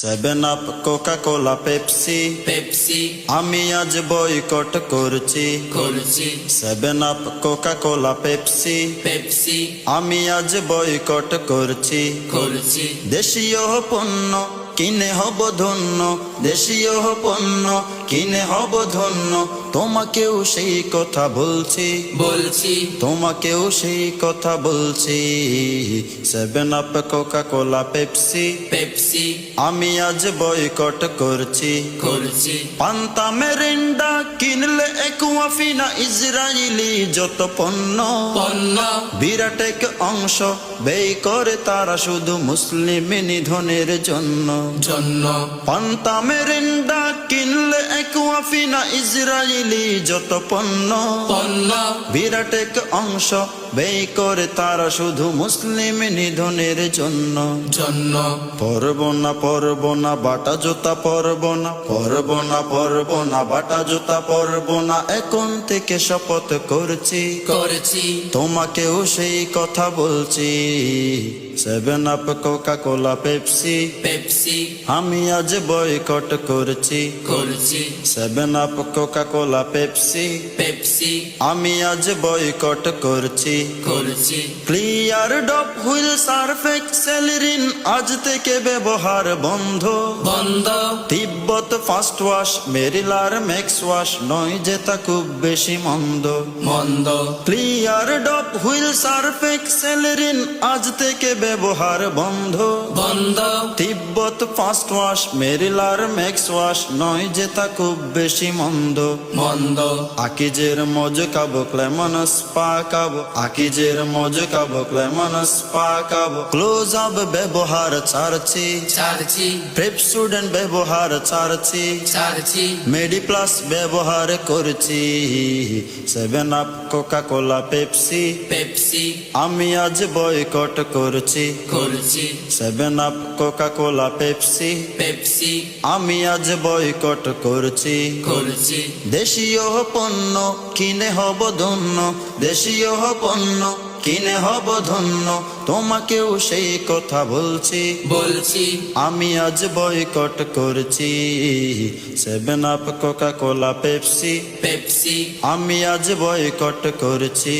Seven Up Coca Cola Pepsi Pepsi আমি আজ boycott করছি। করছি। Seven Up Coca Cola Pepsi Pepsi আমি আজ বয়কট করছি। করছি। দেশীয় পণ্য কিনে হব ধন্য। দেশীয় পণ্য কিনে হব ধন্য। তোমাকেও সেই কথা বলছি। বলছি। তোমাকেও সেই কথা বলছি। Seven Up Coca Cola Pepsi Pepsi আমি আজ বয়কট করছি। করছি। পান্তা মেরেন্ডা কিনলে একুয়াফিনা ইসরায়েলি যত পণ্য। পণ্য। বিরাট এক অংশ ব্যয় করে তারা শুধু মুসলিম নিধনের জন্য। জন্য। পান্তা মেরেন্ডা কিনলে একুয়াফিনা ইসরায়েলি যত পণ্য। পণ্য। বিরাট এক অংশ ব্যয় করে তারা শুধু মুসলিম নিধনের জন্য। জন্য। পরব না পরব না বাটা জুতা পরব না। পরব না পরব না বাটা জুতা পরব না। এখন থেকে শপথ করছি। করছি। তোমাকেও সেই কথা বলছি। Seven Up Coca Cola Pepsi Pepsi আমি আজ বয়কট করছি। করছি। Seven Up Coca Cola Pepsi Pepsi আমি আজ বয়কট করছি। করছি। Clear depth Wheel Surf Excel Rin আজ থেকে ব্যবহার বন্ধ। বন্ধ। তিব্বত ফাস্ট ওয়াশ মেরিলার ম্যাক্স ওয়াশ নয় যে তা খুব বেশি মন্দ। মন্দ। Clear depth Wheel Surf Excel Rin আজ থেকে ব্যবহার বন্ধ। বন্ধ। তিব্বত ফাস্ট ওয়াশ মেরিলার ম্যাক্স ওয়াশ নয় যে তা খুব বেশি মন্দ। মন্দ। আকিজের মজ কাবো ক্লেমনস পা কাবো আকিজের মজ কাবো ক্লেমনস পা কাবো ক্লোজ আপ ব্যবহার ছাড়ছি। ছাড়ছি। প্রেপ স্টুডেন্ট ব্যবহার ছাড়ছি। ছাড়ছি। মেডি প্লাস ব্যবহার করছি। Seven Up Coca Cola Pepsi Pepsi আমি আজ বয়কট করছি। করছি। Seven Up Coca Cola Pepsi Pepsi আমি আজ বয়কট করছি। করছি। দেশীয় পণ্য কিনে হব ধন্য। দেশীয় পণ্য কিনে হব ধন্য? তোমাকেও সেই কথা বলছি। বলছি। আমি আজ বয়কট করছি। Seven Up Coca Cola Pepsi Pepsi আমি আজ বয়কট করছি।